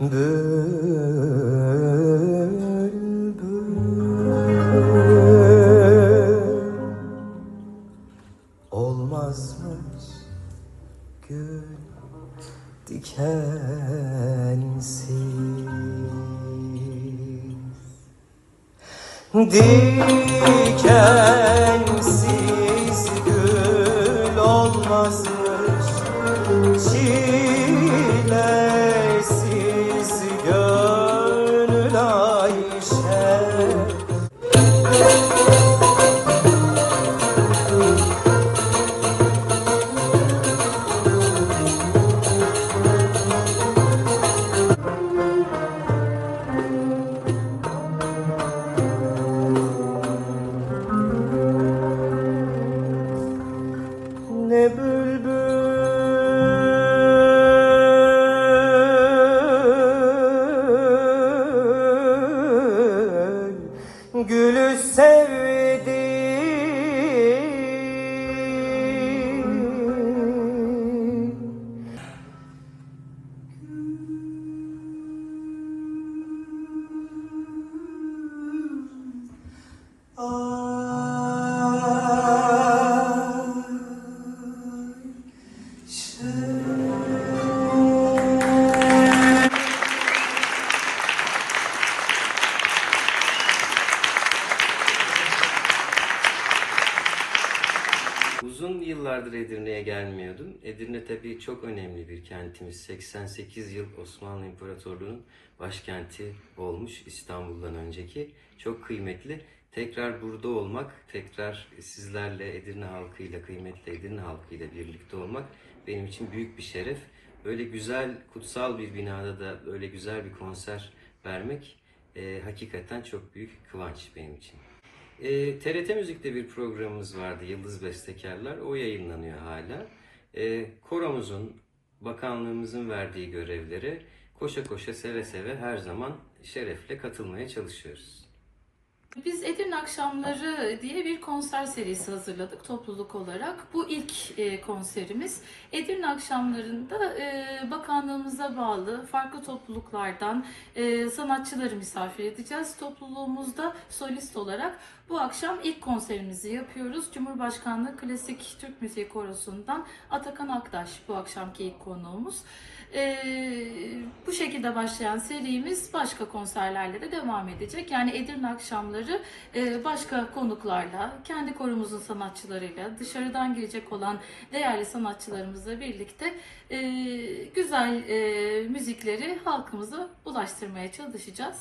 bülbül Olmazmış gül dikensiz. Dikensiz Gülü sevdi Uzun yıllardır Edirne'ye gelmiyordum. Edirne tabii çok önemli bir kentimiz. 88 yıl Osmanlı İmparatorluğu'nun başkenti olmuş İstanbul'dan önceki. Çok kıymetli. Tekrar burada olmak, tekrar sizlerle Edirne halkıyla, kıymetli Edirne halkıyla birlikte olmak benim için büyük bir şeref. Böyle güzel, kutsal bir binada da böyle güzel bir konser vermek e, hakikaten çok büyük kıvanç benim için. E, TRT Müzik'te bir programımız vardı Yıldız Bestekarlar. O yayınlanıyor hala. E, koromuzun, bakanlığımızın verdiği görevlere koşa koşa seve seve her zaman şerefle katılmaya çalışıyoruz. Biz Edirne Akşamları diye bir konser serisi hazırladık topluluk olarak. Bu ilk e, konserimiz. Edirne Akşamları'nda e, bakanlığımıza bağlı farklı topluluklardan e, sanatçıları misafir edeceğiz. Topluluğumuzda solist olarak bu akşam ilk konserimizi yapıyoruz. Cumhurbaşkanlığı Klasik Türk Müziği Korosu'ndan Atakan Aktaş bu akşamki ilk konuğumuz. Bu şekilde başlayan serimiz başka konserlerle de devam edecek. Yani Edirne Akşamları e, başka konuklarla, kendi korumuzun sanatçılarıyla, dışarıdan gelecek olan değerli sanatçılarımızla birlikte e, güzel e, müzikleri halkımıza ulaştırmaya çalışacağız.